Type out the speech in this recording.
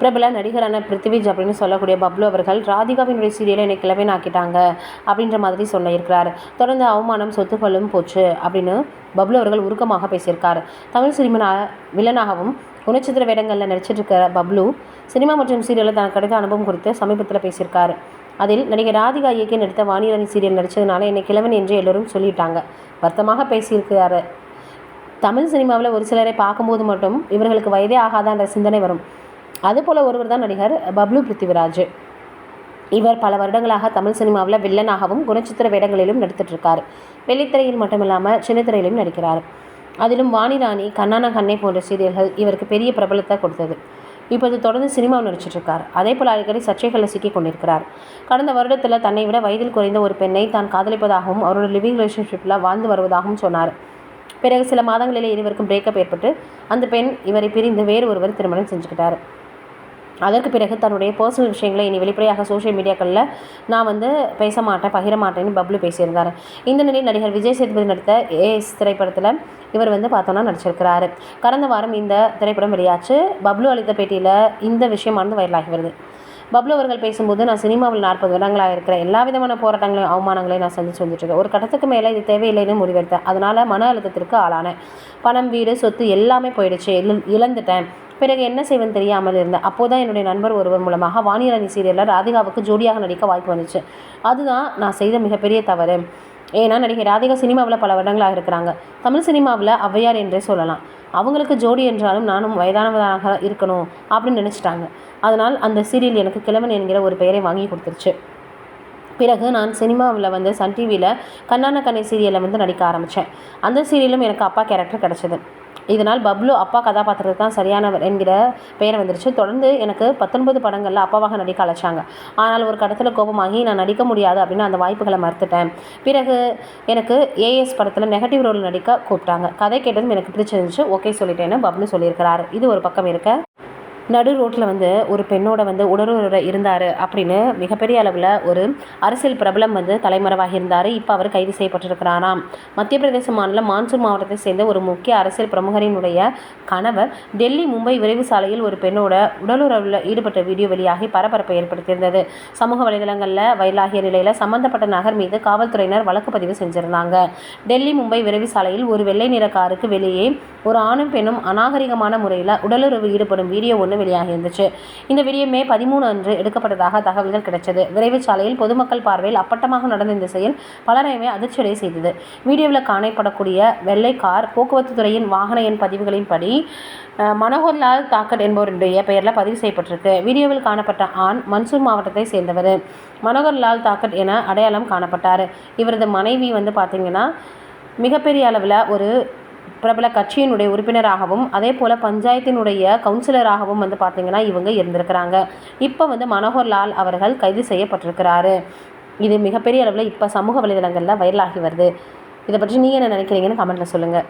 பிரபல நடிகரான பிருத்திவிஜ் அப்படின்னு சொல்லக்கூடிய பப்ளு அவர்கள் ராதிகாவினுடைய சீரியலை என்னை கிளவின் ஆக்கிட்டாங்க அப்படின்ற மாதிரி சொல்லியிருக்கிறார். தொடர்ந்து அவமானம் சொத்துக்களும் போச்சு அப்படின்னு பப்ளு அவர்கள் உருக்கமாக பேசியிருக்கார். தமிழ் சினிமா வில்லனாகவும் குணச்சித்திர வேடங்களில் நடிச்சிட்டு இருக்கிற பப்ளு சினிமா மற்றும் சீரியலில் தனக்கு கிடைத்த அனுபவம் குறித்து சமீபத்தில் பேசியிருக்கார். அதில் நடிகை ராதிகா இயக்கி நடித்த வாணிரணி சீரியல் நடித்ததுனால என்னை கிழவன் என்று எல்லோரும் சொல்லிட்டாங்க. வருத்தமாக பேசியிருக்கிறாரு. தமிழ் சினிமாவில் ஒரு சிலரை பார்க்கும்போது மட்டும் இவர்களுக்கு வயதே ஆகாதான்ற சிந்தனை வரும். அதுபோல் ஒருவர் தான் நடிகர் பப்ளு பிருத்திவிராஜ். இவர் பல வருடங்களாக தமிழ் சினிமாவில் வில்லனாகவும் குணச்சித்திர வேடங்களிலும் நடித்துட்ருக்கார் வெள்ளித்திரையில் மட்டுமில்லாமல் சின்னத்திரையிலும் நடிக்கிறார். அதிலும் வாணிராணி கண்ணான கண்ணை போன்ற சீரியல்கள் இவருக்கு பெரிய பிரபலத்தை கொடுத்தது. இப்போது தொடர்ந்து சினிமாவில் நடிச்சிட்ருக்கார் அதே போல் அடிக்கடி சர்ச்சைகளில் சிக்கிக் கொண்டிருக்கிறார். கடந்த வருடத்தில் தன்னை விட வயதில் குறைந்த ஒரு பெண்ணை தான் காதலிப்பதாகவும் அவரோட லிவிங் ரிலேஷன்ஷிப்பில் வாழ்ந்து வருவதாகவும் சொன்னார். பிறகு சில மாதங்களிலே இருவருக்கும் பிரேக்கப் ஏற்பட்டு அந்த பெண் இவரை பிரிந்து வேறு ஒருவர் திருமணம் செஞ்சுக்கிட்டார். அதற்கு பிறகு தன்னுடைய பர்சனல் விஷயங்களை இனி வெளிப்படையாக சோஷியல் மீடியாக்களில் நான் வந்து பேச மாட்டேன் பகிர மாட்டேன்னு பப்ளு பேசியிருந்தார். இந்த நிலையில் நடிகர் விஜய் சேதுபதி நடித்த ஏஎஸ் திரைப்படத்தில் இவர் வந்து பார்த்தோன்னா நடிச்சிருக்கிறாரு. கடந்த வாரம் இந்த திரைப்படம் வெளியாச்சு. பப்ளு அளித்த பேட்டியில் இந்த விஷயமானது வைரலாகி வருது. பப்ளு அவர்கள் பேசும்போது நான் சினிமாவில் நாற்பது வருடங்களாக இருக்கிற எல்லா விதமான போராட்டங்களையும் அவமானங்களையும் நான் சந்திச்சு வந்துட்டுருக்கேன். ஒரு கட்டத்துக்கு மேலே இது தேவையில்லைன்னு முடிவெடுத்தேன். அதனால் மன அழுத்தத்திற்கு ஆளானேன். பணம் வீடு சொத்து எல்லாமே போயிடுச்சு. இழந்துட்டேன். பிறகு என்ன செய்வேன் தெரியாமல் இருந்தேன் அப்போது தான் என்னுடைய நண்பர் ஒருவர் மூலமாக வாணியரணி சீரியலில் ராதிகாவுக்கு ஜோடியாக நடிக்க வாய்ப்பு வந்துச்சு. அதுதான் நான் செய்த மிகப்பெரிய தவறு. ஏன்னா நடிகை ராதிகா சினிமாவில் பல வருடங்களாக இருக்கிறாங்க. தமிழ் சினிமாவில் ஔவையார் என்றே சொல்லலாம். அவங்களுக்கு ஜோடி என்றாலும் நானும் வயதானவதாக இருக்கணும் அப்படின்னு நினச்சிட்டாங்க. அதனால் அந்த சீரியல் எனக்கு கிழவன் என்கிற ஒரு பெயரை வாங்கி கொடுத்துருச்சு. பிறகு நான் சினிமாவில் வந்து சன் டிவியில் கண்ணான கண்ணை சீரியலில் வந்து நடிக்க ஆரம்பித்தேன் அந்த சீரியலும் எனக்கு அப்பா கேரக்டர் கிடச்சிது. இதனால் பப்ளு அப்பா கதாபாத்திரத்துக்கு தான் சரியானவர் என்கிற பெயர் வந்துருச்சு. தொடர்ந்து எனக்கு பத்தொன்பது படங்களில் அப்பாவாக நடிக்க அழைச்சாங்க. ஆனால் ஒரு கடத்தில் கோபமாகி நான் நடிக்க முடியாது அப்படின்னு அந்த வாய்ப்புகளை மறுத்துட்டேன். பிறகு எனக்கு ஏஎஸ் படத்தில் நெகட்டிவ் ரோல் நடிக்க கூப்பிட்டாங்க. கதை கேட்டதும் எனக்கு பிடிச்சிருந்துச்சு. ஓகே சொல்லிட்டேன்னு பப்ளு சொல்லியிருக்கிறார். இது ஒரு பக்கம் இருக்க. நடு ரோட்டில் வந்து ஒரு பெண்ணோட வந்து உடலுறவு இருந்தார் அப்படின்னு மிகப்பெரிய அளவில் ஒரு அரசியல் பிரபலம் வந்து தலைமறைவாக இருந்தார். இப்போ அவர் கைது செய்யப்பட்டிருக்கிறாராம். மத்திய பிரதேச மாநிலம் மான்சூர் மாவட்டத்தை சேர்ந்த ஒரு முக்கிய அரசியல் பிரமுகரினுடைய கணவர் டெல்லி மும்பை விரைவு சாலையில் ஒரு பெண்ணோட உடலுறவில் ஈடுபட்ட வீடியோ வெளியாகி பரபரப்பை ஏற்படுத்தியிருந்தது. சமூக வலைதளங்களில் வயலாகிய நிலையில் சம்பந்தப்பட்ட நகர் மீது காவல்துறையினர் வழக்கு பதிவு செஞ்சிருந்தாங்க. டெல்லி மும்பை விரைவு சாலையில் ஒரு வெள்ளை நிற காருக்கு வெளியே ஒரு ஆணும் பெண்ணும் அநாகரிகமான முறையில் உடலுறவு ஈடுபடும் வீடியோ ஒன்று வெளியாகி இருந்துச்சு. இந்த வீடியோ மே பதிமூணு அன்று எடுக்கப்பட்டதாக தகவல்கள் கிடைச்சது. விரைவு சாலையில் பொதுமக்கள் பார்வையில் அப்பட்டமாக நடந்த இந்த செயல் பலரையுமே அதிர்ச்சியடைய செய்தது. வீடியோவில் காணப்படக்கூடிய வெள்ளை கார் போக்குவரத்து துறையின் வாகன எண் பதிவுகளின் படி மனோகர்லால் தாக்கட் என்பவருடைய பெயரில் பதிவு செய்யப்பட்டிருக்கு. வீடியோவில் காணப்பட்ட ஆண் மன்சூர் மாவட்டத்தை சேர்ந்தவர் மனோகர்லால் தாக்கட் என அடையாளம் காணப்பட்டார். இவரது மனைவி வந்து பார்த்திங்கன்னா மிகப்பெரிய அளவில் ஒரு பிரபல கட்சியினுடைய உறுப்பினராகவும் அதே போல் பஞ்சாயத்தினுடைய கவுன்சிலராகவும் வந்து பார்த்திங்கன்னா இவங்க இருந்திருக்கிறாங்க. இப்போ வந்து மனோகர் லால் அவர்கள் கைது செய்யப்பட்டிருக்கிறாரு. இது மிகப்பெரிய அளவில் இப்போ சமூக வலைதளங்களில் வைரலாகி வருது. இதை பற்றி நீங்கள் என்ன நினைக்கிறீங்கன்னு கமெண்ட்டில் சொல்லுங்கள்